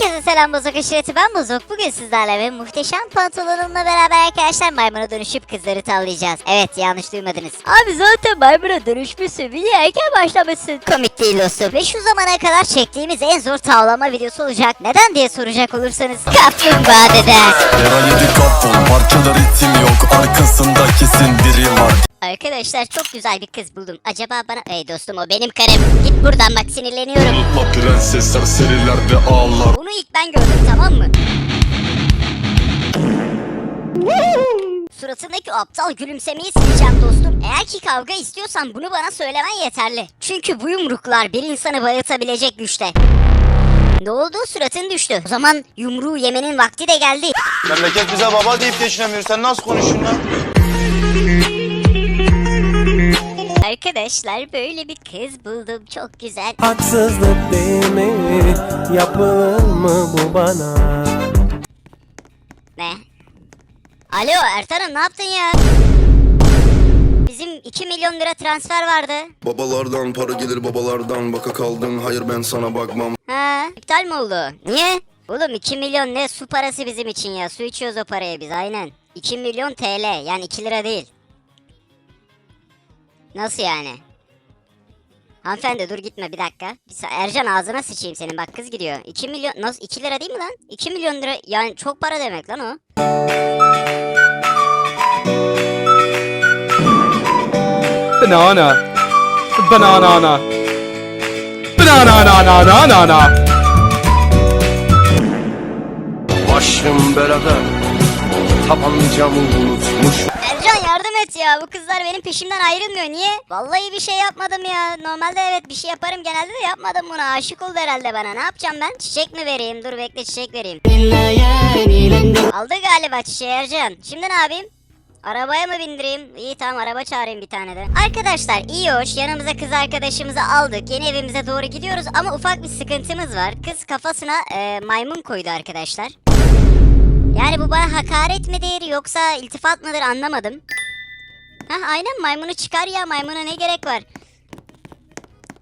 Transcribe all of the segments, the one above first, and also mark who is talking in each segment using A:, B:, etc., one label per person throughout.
A: Herkese selam Bozok aşireti ben Bozok. Bugün sizlerle ve muhteşem pantolonumla beraber arkadaşlar maymuna dönüşüp kızları tavlayacağız. Evet yanlış duymadınız. Abi zaten maymuna dönüşmüşsün. Video erken başlamışsın. Komik değil dostum. Ve şu zamana kadar çektiğimiz en zor tavlama videosu olacak. Neden diye soracak olursanız. Kaplumbağa dede.
B: Yara yedi kapon parçada ritim yok Arkasında kesin biri var
A: Arkadaşlar çok güzel bir kız buldum. Acaba bana... Ey dostum o benim karım. Git buradan bak sinirleniyorum.
B: La prensesler serilerde ağlar
A: Bunu ilk ben gördüm tamam mı? Suratındaki o aptal gülümsemeyi sileceğim dostum. Eğer ki kavga istiyorsan bunu bana söylemen yeterli. Çünkü bu yumruklar bir insanı bayıltabilecek güçte. Ne oldu? Suratın düştü. O zaman yumruğu yemenin vakti de geldi.
C: Memleket bize baba deyip geçinemiyor. Sen nasıl konuşuyorsun lan?
A: Arkadaşlar böyle bir kız buldum. Çok güzel.
D: Haksızlık değil mi? Yapılır mı bu bana?
A: Ne? Alo Ertan'ım ne yaptın ya? Bizim 2 milyon lira transfer vardı.
B: Babalardan para gelir babalardan Baka kaldın hayır ben sana bakmam
A: Ha, iptal mi oldu? Niye? Oğlum 2 milyon ne su parası bizim için ya. Su içiyoruz o parayı biz aynen. 2 milyon TL yani 2 lira değil. Nasıl yani? Hanımefendi dur gitme bir dakika. Bir Ercan ağzına sıçayım senin bak kız gidiyor. 2 milyon nasıl 2 lira değil mi lan? 2 milyon lira yani çok para demek lan o.
E: Banana. Banana. Banana na na na na.
D: Başım belada Tabancamı unutmuş
A: Ercan ya. Bu kızlar benim peşimden ayrılmıyor. Niye? Vallahi bir şey yapmadım ya. Normalde evet bir şey yaparım genelde de yapmadım buna. Aşık oldu herhalde bana. Ne yapacağım ben? Çiçek mi vereyim? Dur bekle çiçek vereyim. Aldı galiba çiçeği Ercan. Şimdi ne yapayım? Arabaya mı bindireyim? İyi tamam araba çağırayım bir tane de. Arkadaşlar iyi hoş yanımıza kız arkadaşımızı aldık. Yeni evimize doğru gidiyoruz ama ufak bir sıkıntımız var. Kız kafasına e, maymun koydu arkadaşlar. Yani bu bana hakaret midir yoksa iltifat mıdır anlamadım. Hah aynen maymunu çıkar ya maymuna ne gerek var.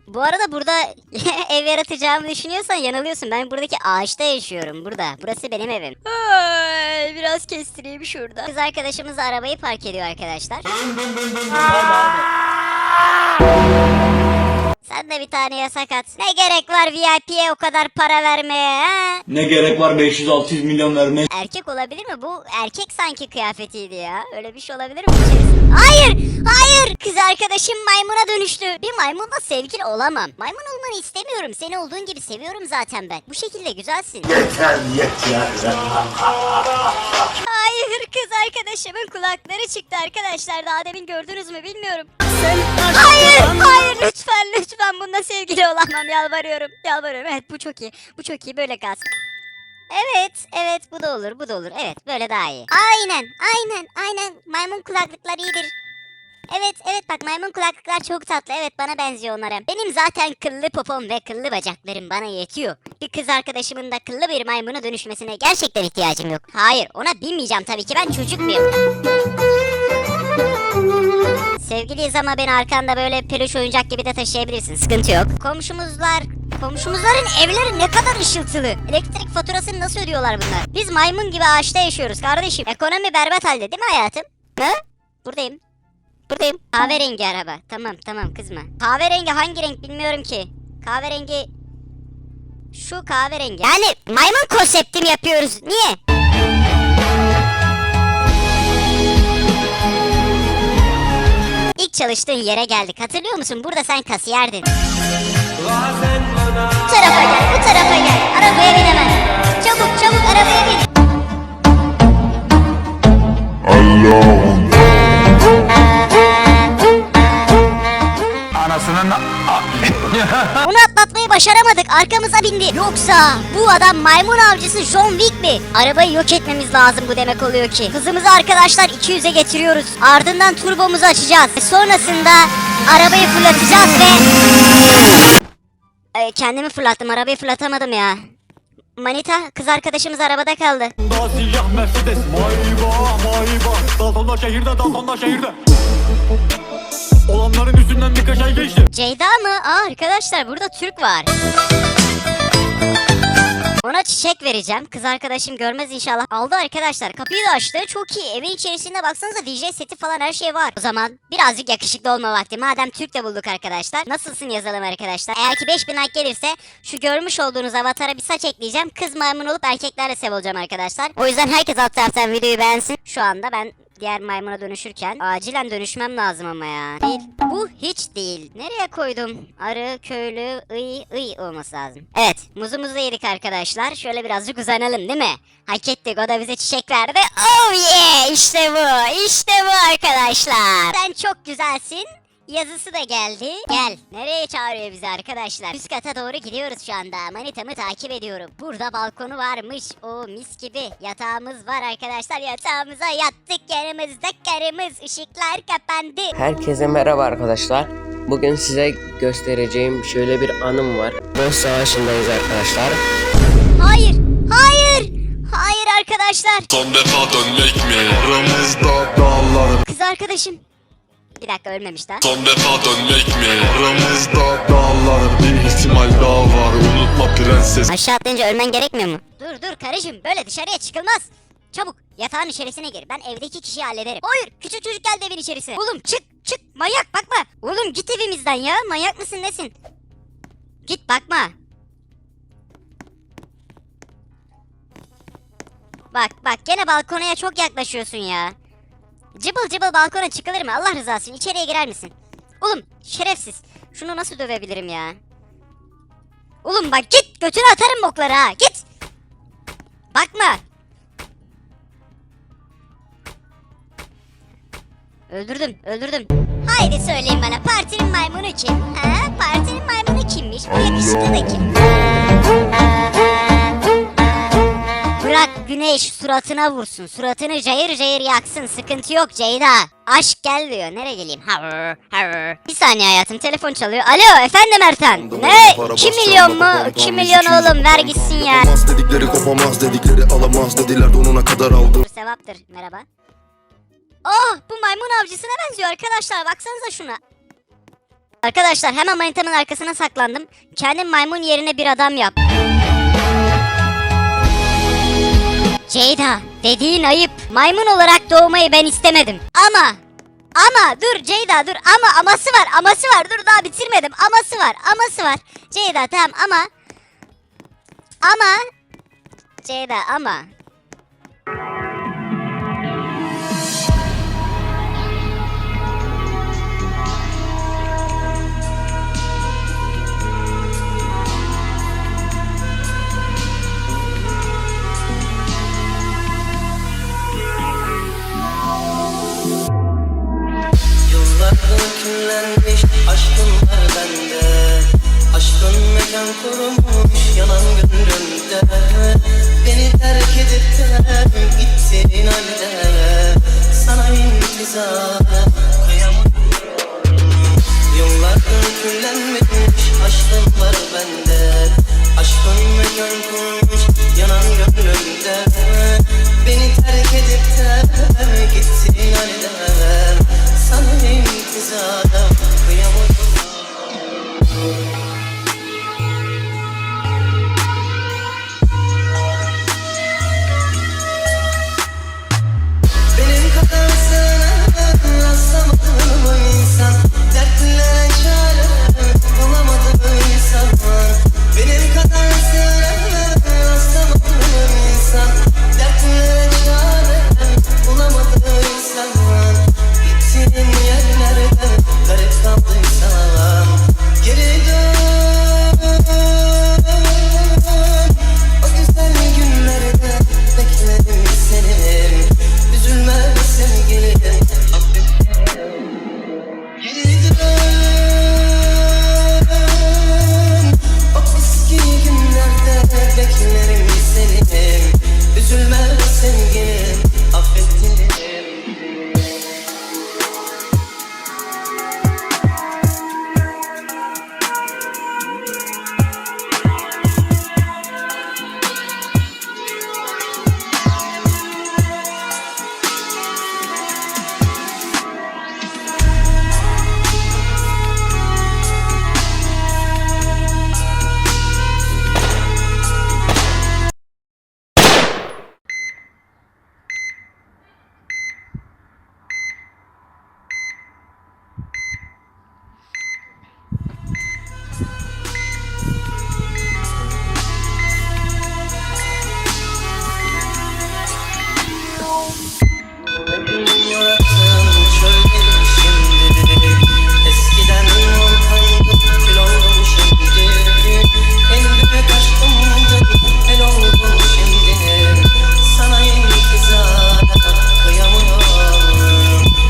A: Bu arada burada ev yaratacağımı düşünüyorsan yanılıyorsun. Ben buradaki ağaçta yaşıyorum burada. Burası benim evim. Ay, biraz kestireyim şurada. Kız arkadaşımız da arabayı park ediyor arkadaşlar. De bir tane yasak at. Ne gerek var VIP'ye o kadar para vermeye ha?
F: Ne gerek var 500-600 milyon vermeye?
A: Erkek olabilir mi? Bu erkek sanki kıyafetiydi ya. Öyle bir şey olabilir mi? Hayır! Hayır! Kız arkadaşım maymuna dönüştü. Bir maymunla sevgili olamam. Maymun olmanı istemiyorum. Seni olduğun gibi seviyorum zaten ben. Bu şekilde güzelsin.
F: Yeter yeter.
A: Hayır kız arkadaşımın kulakları çıktı arkadaşlar. Daha demin gördünüz mü bilmiyorum. Hayır hayır lütfen lütfen bununla sevgili olamam yalvarıyorum. Yalvarıyorum evet bu çok iyi. Bu çok iyi böyle kalsın. Evet evet bu da olur bu da olur. Evet böyle daha iyi. Aynen aynen aynen maymun kulaklıklar iyidir. Evet evet bak maymun kulaklıklar çok tatlı. Evet bana benziyor onlara. Benim zaten kıllı popom ve kıllı bacaklarım bana yetiyor. Bir kız arkadaşımın da kıllı bir maymuna dönüşmesine gerçekten ihtiyacım yok. Hayır ona binmeyeceğim tabii ki ben çocuk muyum? Sevgiliyiz ama beni arkanda böyle peluş oyuncak gibi de taşıyabilirsin. Sıkıntı yok. Komşumuzlar Komşumuzların evleri ne kadar ışıltılı. Elektrik faturasını nasıl ödüyorlar bunlar? Biz maymun gibi ağaçta yaşıyoruz kardeşim. Ekonomi berbat halde değil mi hayatım? Ne? Buradayım. Buradayım. Kahverengi araba. Tamam tamam kızma. Kahverengi hangi renk bilmiyorum ki. Kahverengi... Şu kahverengi. Yani maymun konsepti mi yapıyoruz? Niye? İlk çalıştığın yere geldik. Hatırlıyor musun? Burada sen kasiyerdin. Bu tarafa gel, bu tarafa gel. Arabaya bin hemen. Çabuk çabuk arabaya bin. Onu atlatmayı başaramadık. Arkamıza bindi. Yoksa bu adam maymun avcısı John Wick mi? Arabayı yok etmemiz lazım bu demek oluyor ki. Hızımızı arkadaşlar 200'e getiriyoruz. Ardından turbomuzu açacağız. Sonrasında arabayı fırlatacağız ve... Ay, kendimi fırlattım. Arabayı fırlatamadım ya. Manita kız arkadaşımız arabada kaldı.
C: Mercedes. Mayba mayba. Daltonlar şehirde Daltonlar şehirde. Olanların üstünden birkaç ay geçti.
A: Ceyda mı? Aa arkadaşlar burada Türk var. Ona çiçek vereceğim. Kız arkadaşım görmez inşallah. Aldı arkadaşlar. Kapıyı da açtı. Çok iyi. Evin içerisinde baksanıza DJ seti falan her şey var. O zaman birazcık yakışıklı olma vakti. Madem Türk de bulduk arkadaşlar. Nasılsın yazalım arkadaşlar. Eğer ki 5000 like gelirse şu görmüş olduğunuz avatara bir saç ekleyeceğim. Kız maymun olup erkeklerle sev olacağım arkadaşlar. O yüzden herkes alt taraftan videoyu beğensin. Şu anda ben diğer maymuna dönüşürken acilen dönüşmem lazım ama ya. Değil. Bu hiç değil. Nereye koydum? Arı, köylü, ıy, ıy olması lazım. Evet, muzumuzu da yedik arkadaşlar. Şöyle birazcık uzanalım değil mi? Hak ettik. O da bize çiçek verdi. Oh yeah! İşte bu. İşte bu arkadaşlar. Sen çok güzelsin. Yazısı da geldi. Gel. Nereye çağırıyor bizi arkadaşlar? Üst kata doğru gidiyoruz şu anda. Manitamı takip ediyorum. Burada balkonu varmış. O mis gibi. Yatağımız var arkadaşlar. Yatağımıza yattık. Yanımızda karımız. Işıklar kapandı.
G: Herkese merhaba arkadaşlar. Bugün size göstereceğim şöyle bir anım var. Boss savaşındayız arkadaşlar.
A: Hayır. Hayır. Hayır arkadaşlar.
B: Son defa dönmek mi? Aramızda dağlar
A: Kız arkadaşım. Bir dakika ölmemiş daha.
B: Son defa dönmek mi? Aramızda dağlar Bir ihtimal daha var Unutma prenses
A: Aşağı atlayınca ölmen gerekmiyor mu? Dur dur karıcığım böyle dışarıya çıkılmaz. Çabuk yatağın içerisine gir. Ben evdeki kişiyi hallederim. Hayır küçük çocuk geldi evin içerisine. Oğlum çık çık manyak bakma. Oğlum git evimizden ya. Manyak mısın nesin? Git bakma. Bak bak gene balkonaya çok yaklaşıyorsun ya. Cıbıl cıbıl balkona çıkılır mı? Allah rızası için içeriye girer misin? Oğlum şerefsiz. Şunu nasıl dövebilirim ya? Oğlum bak git götünü atarım bokları ha git. Bakma. Öldürdüm öldürdüm. Haydi söyleyin bana partinin maymunu kim? Ha? Partinin maymunu kimmiş? Bu yakışıklı da kim? Güneş suratına vursun. Suratını cayır cayır yaksın. Sıkıntı yok Ceyda. Aşk gel diyor. Nereye geleyim? Havır, havır. Bir saniye hayatım telefon çalıyor. Alo efendim Ertan. Ne? 2 milyon mu? 2 milyon oğlum ver gitsin ya.
H: Kopamaz dedikleri kopamaz dedikleri alamaz dediler donuna kadar aldım
A: sevaptır. Merhaba. Oh bu maymun avcısına benziyor arkadaşlar. Baksanıza şuna. Arkadaşlar hemen manitamın arkasına saklandım. Kendim maymun yerine bir adam yap. Ceyda dediğin ayıp. Maymun olarak doğmayı ben istemedim. Ama ama dur Ceyda dur ama aması var aması var dur daha bitirmedim aması var aması var. Ceyda tamam ama ama Ceyda ama
I: Kurumuş yalan gönlümde. Beni terk edip de gittin halde. Sana intizar kıyamıyorum Yıllardır küllenmemiş aşkım var bende. Aşkım ve kör yanan